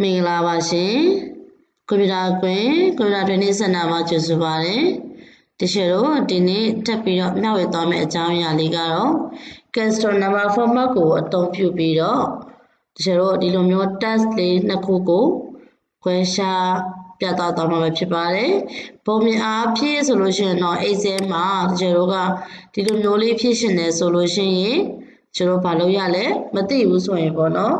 မင်္ဂလာပါရှင်ကွန်ပျူတာကွင်းကွန်ပျူတာ training center မှာကြိုဆိုပါရစေတချို့တို့ဒီနေ့တက်ပြီးတော့မျှဝေသွားမယ့်အကြောင်းအရာလေးကတော့ custom number format ကိုအသုံးပြုပြီးတော့တချို့တို့ဒီလိုမျိုး test လေးနှစ်ခုကိုခွဲခြားပြသသွားမှာပဲဖြစ်ပါတယ်ပုံမြင်အားဖြည့်ဆိုလို့ရှိရင်တော့ Excel မှာတချို့တို့ကဒီလိုမျိုးလေးဖြည့်ရှင်တယ်ဆိုလို့ရှိရင်ကျတို့ဘာလုပ်ရလဲမသိဘူးဆိုရင်ပေါ့နော်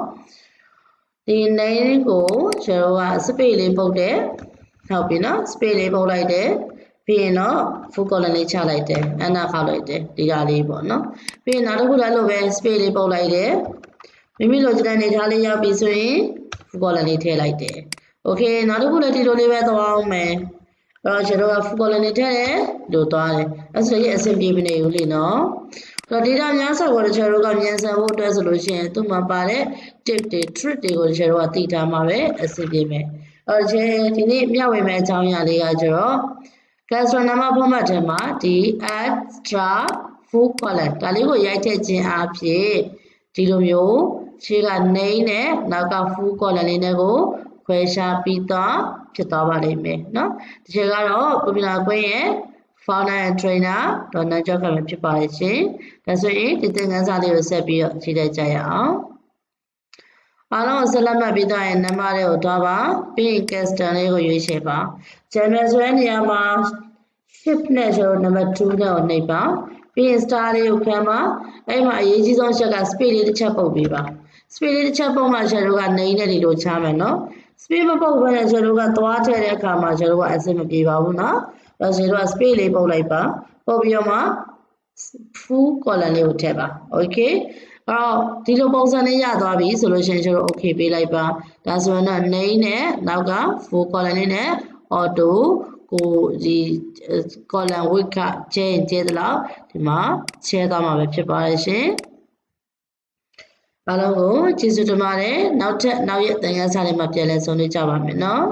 ဒီ name ကိုကျွန်တော်က space လေးပုတ်တယ်ဟုတ်ပြီနော် space လေးပုတ်လိုက်တယ်ပြီးရင်တော့ full column လေးချလိုက်တယ်အနာခောက်လိုက်တယ်ဒီဓာလေးပေါ့နော်ပြီးရင်နောက်တစ်ခုလည်းလို့ပဲ space လေးပုတ်လိုက်တယ်မိမိလိုချင်တဲ့နေသားလေးရောက်ပြီဆိုရင် full column လေးထည့်လိုက်တယ် okay နောက်တစ်ခုလည်းဒီလိုလေးပဲသွားအောင်မယ်အဲ့တော့ကျွန်တော်က full column လေးထည့်တယ်လို့သွားတယ်အဲ့ဆိုရင်အဆင်ပြေမနေဘူးလေနော် တော့ data များစွာကိုတချို့တို့ကမြန်ဆန်ဖို့အတွက်ဆိုလို့ရှိရင်သူ့မှာပါတဲ့ tip တွေ trick တွေကိုတချို့တို့ကသိထားမှာပဲအဆင်ပြေမယ်အဲ့တော့ဒီနေ့မျှဝေမယ့်အကြောင်းအရာလေးကကျတော့ custom number format ထဲမှာဒီ extra full column ဒါလေးကိုရိုက်ထည့်ခြင်းအပြင်ဒီလိုမျိုးခြေက name နဲ့နောက်က full column လေးနဲ့ကိုခွဲခြားပြီးတော့ဖြစ်သွားပါလိမ့်မယ်เนาะဒီချက်ကတော့ကွန်ပျူတာကွင်းရဲ့ founder and trainer ဒေါ်နန်းကျော်ကလည်းဖြစ်ပါရဲ့ရှင်ဒါဆိုရင်ဒီသင်ခန်းစာလေးကိုဆက်ပြီးတော့ကြည့်လိုက်ကြရအောင်အားလုံးဆက်လက်မှတ်ပြီးသားရင်နံပါတ်လေးကိုတွားပါပြီးရင် custom လေးကိုရွေးချယ်ပါ general ဆိုတဲ့နေရာမှာ shift နဲ့ဆိုတော့ number 2နဲ့ကိုနှိပ်ပါပြီးရင် star လေးကိုခံပါအဲ့မှာအရေးကြီးဆုံးချက်က space လေးတစ်ချက်ပုတ်ပေးပါ space လေးတစ်ချက်ပုတ်မှကျွန်တော်တို့ကနေနဲ့ဒီလိုချမယ်နော် space မပုတ်ဘဲနဲ့ကျွန်တော်တို့ကသွားထည့်တဲ့အခါမှာကျွန်တော်တို့ကအဆင်မပြေပါဘူးနော် ဒါဆိုတော့ space လေးပုတ်လိုက်ပါပုတ်ပြီးတော့မှ full column လေးကိုထည့်ပါ okay အဲ့တော့ဒီလိုပုံစံလေးရသွားပြီဆိုလို့ရှိရင်ကျွန်တော် okay ပေးလိုက်ပါဒါဆိုရင်တော့ name နဲ့နောက်က full column လေးနဲ့ auto ကိုဒီ column width ကကျဲကျဲသလောက်ဒီမှာချဲသွားမှာပဲဖြစ်ပါတယ်ရှင်အားလုံးကိုကျေးဇူးတင်ပါတယ်နောက်ထပ်နောက်ရက်သင်ခန်းစာလေးမှာပြန်လည်ဆုံတွေ့ကြပါမယ်နော်